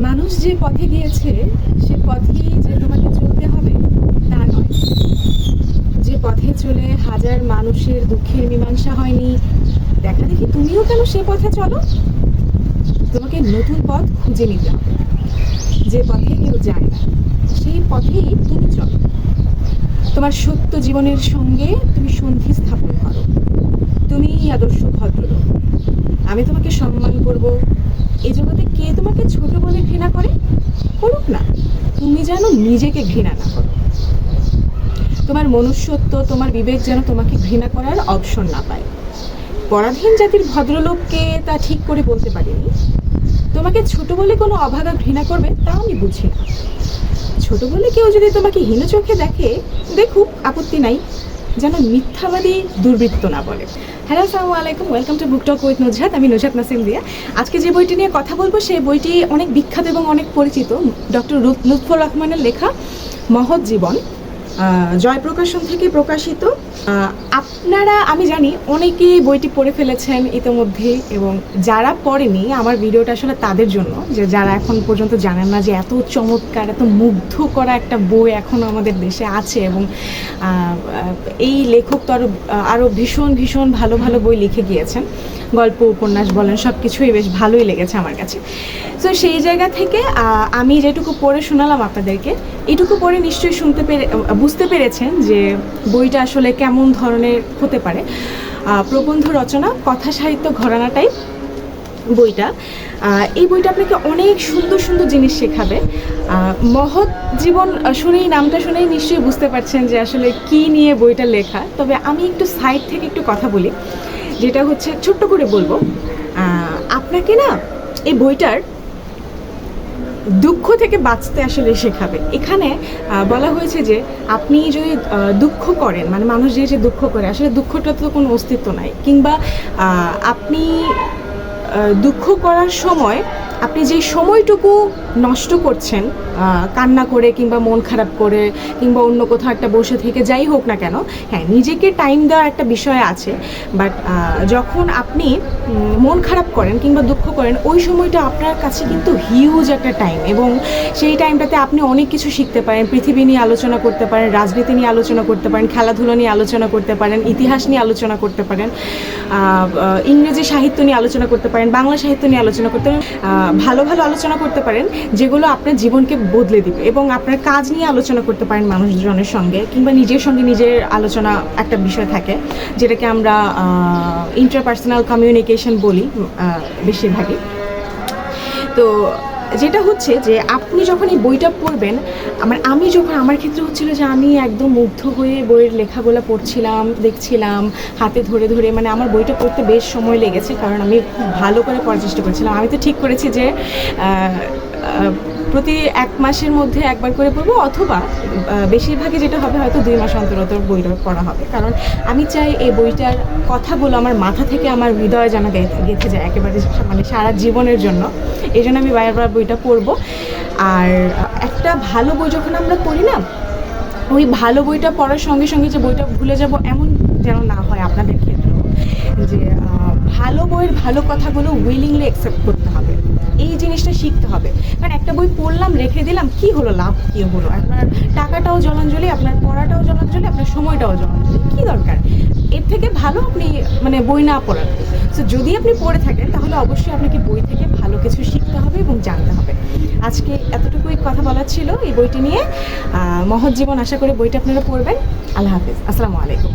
মানুষ যে পথে গিয়েছে, সে পথেই যে তোমাকে চলতে হবে, তা নয়। যে পথে চলে হাজার মানুষের দুঃখের মীমাংসা হয়নি, দেখা দেখি তুমিও কেন সে পথে চলো? তোমাকে নতুন পথ খুঁজে নিতে হবে। যে পথে কেউ যায় না, সেই পথেই তুমি চলো। তোমার সত্য জীবনের সঙ্গে তুমি সন্ধি স্থাপন করো। তুমি আদর্শ ভদ্রলোক। আমি তোমাকে সম্মান করব এই জগতে কে তোমাকে ছোট বলে ঘৃণা করে? করুক না। তুমি যেন নিজেকে ঘৃণা না করো। তোমার মনুষ্যত্ব, তোমার বিবেক যেন তোমাকে ঘৃণা করার অপশন না পায়। পরাধীন জাতির ভদ্রলোককে তা ঠিক করে বলতে পারিনি। তোমাকে ছোট বলে কোনো অভাগা ঘৃণা করবে তা আমি বুঝি না। ছোট বলে কেউ যদি তোমাকে হীন চোখে দেখে, দেখুক, আপত্তি নাই। যেন মিথ্যাবাদী দুর্বৃত্ত না বলে। হ্যালো আসসালামু আলাইকুম। Welcome to book talk with Nuzhat আমি নুজহাত নাসিম দিয়া আজকে যে বইটি নিয়ে কথা বলব, সেই বইটি অনেক বিখ্যাত এবং অনেক পরিচিত। ডক্টর লুৎফর রহমানের লেখা মহৎ জীবন। জয় প্রকাশন থেকে প্রকাশিত। আপনারা, আমি জানি, অনেকেই বইটি পড়ে ফেলেছেন ইতিমধ্যে এবং যারা পড়েনি, আমার ভিডিওটা আসলে তাদের জন্য, যে যারা এখন পর্যন্ত জানেন না যে এত চমৎকার, এত মুগ্ধ করা একটা বই এখনও আমাদের দেশে আছে এবং এই লেখক তো আরও আরও ভীষণ ভীষণ ভালো ভালো বই লিখে গিয়েছেন। গল্প, উপন্যাস বলেন সব কিছুই বেশ ভালোই লেগেছে আমার কাছে। তো সেই জায়গা থেকে আমি যেটুকু পড়ে শোনালাম আপনাদেরকে, এটুকু পড়ে নিশ্চয়ই শুনতে পেরে বুঝতে পেরেছেন যে বইটা আসলে কেমন ধরনের হতে পারে। প্রবন্ধ রচনা, কথা সাহিত্য ঘরানাটাই বইটা। এই বইটা আপনাকে অনেক সুন্দর সুন্দর জিনিস শেখাবে। মহৎ জীবন শুনেই, নামটা শুনেই নিশ্চয়ই বুঝতে পারছেন যে আসলে কি নিয়ে বইটা লেখা। তবে আমি একটু সাইড থেকে একটু কথা বলি, যেটা হচ্ছে ছোট্ট করে বলব। আপনাকে না এই বইটার দুঃখ থেকে বাঁচতে আসলে শেখাবে। এখানে বলা হয়েছে যে আপনি যদি দুঃখ করেন মানে মানুষ যে যে দুঃখ করে, আসলে দুঃখটা তো কোনো অস্তিত্ব নাই। কিংবা আপনি দুঃখ করার সময় আপনি যে সময়টুকু নষ্ট করছেন কান্না করে কিংবা মন খারাপ করে কিংবা অন্য কোথাও একটা বসে থেকে যাই হোক না কেন হ্যাঁ নিজেকে টাইম দেওয়ার একটা বিষয় আছে। বাট যখন আপনি মন খারাপ করেন কিংবা দুঃখ করেন, ওই সময়টা আপনার কাছে কিন্তু হিউজ একটা টাইম এবং সেই টাইমটাতে আপনি অনেক কিছু শিখতে পারেন। পৃথিবী নিয়ে আলোচনা করতে পারেন, রাজনীতি নিয়ে আলোচনা করতে পারেন, খেলাধুলো নিয়ে আলোচনা করতে পারেন, ইতিহাস নিয়ে আলোচনা করতে পারেন ইংরেজি সাহিত্য নিয়ে আলোচনা করতে পারেন, বাংলা সাহিত্য নিয়ে আলোচনা করতে পারেন ভালো ভালো আলোচনা করতে পারেন, যেগুলো আপনার জীবনকে বদলে দিবে এবং আপনার কাজ নিয়ে আলোচনা করতে পারেন মানুষজনের সঙ্গে কিংবা নিজের সঙ্গে নিজের আলোচনা একটা বিষয় থাকে, যেটাকে আমরা ইন্টারপার্সোনাল কমিউনিকেশন বলি বেশিরভাগই। তো যেটা হচ্ছে যে আপনি যখন এই বইটা পড়বেন, আমার, আমি যখন, আমার ক্ষেত্রে হচ্ছিল যে আমি একদম মুগ্ধ হয়ে বইয়ের লেখাগুলো পড়ছিলাম, দেখছিলাম, হাতে ধরে ধরে মানে আমার বইটা পড়তে বেশ সময় লেগেছে, কারণ আমি খুব ভালো করে পড়ার চেষ্টা করেছিলাম। আমি তো ঠিক করেছি যে প্রতি এক মাসের মধ্যে একবার করে পড়ব, অথবা বেশিরভাগই যেটা হবে হয়তো দুই মাস অন্তর অন্তর বইটা পড়া হবে। কারণ আমি চাই এই বইটার কথাগুলো আমার মাথা থেকে আমার হৃদয়ে যেন গেঁথে- যায় একেবারে মানে সারা জীবনের জন্য। এই জন্য আমি বারবার বইটা পড়ব। আর একটা ভালো বই যখন আমরা পড়ি না, ওই ভালো বইটা পড়ার সঙ্গে সঙ্গে যে বইটা ভুলে যাব এমন যেন না হয় আপনাদের ক্ষেত্রেও। যে ভালো বইয়ের ভালো কথাগুলো উইলিংলি অ্যাকসেপ্ট করতে হবে। এই জিনিসটা শিখতে হবে। কারণ একটা বই পড়লাম, রেখে দিলাম, কি হলো? লাভ কি হলো? আপনার টাকাটাও জলাঞ্জলি, আপনার পড়াটাও জলাঞ্জলি, আপনার সময়টাও জলাঞ্জলি। কি দরকার? এর থেকে ভালো আপনি মানে বই না পড়ার। সো যদি আপনি পড়ে থাকেন, তাহলে অবশ্যই আপনাকে বই থেকে ভালো কিছু শিখতে হবে এবং জানতে হবে। আজকে এতটুকুই কথা বলার ছিল এই বইটি নিয়ে। মহৎ জীবন আশা করি বইটা আপনারা পড়বেন। আল্লাহ হাফিজ। আসসালামু আলাইকুম।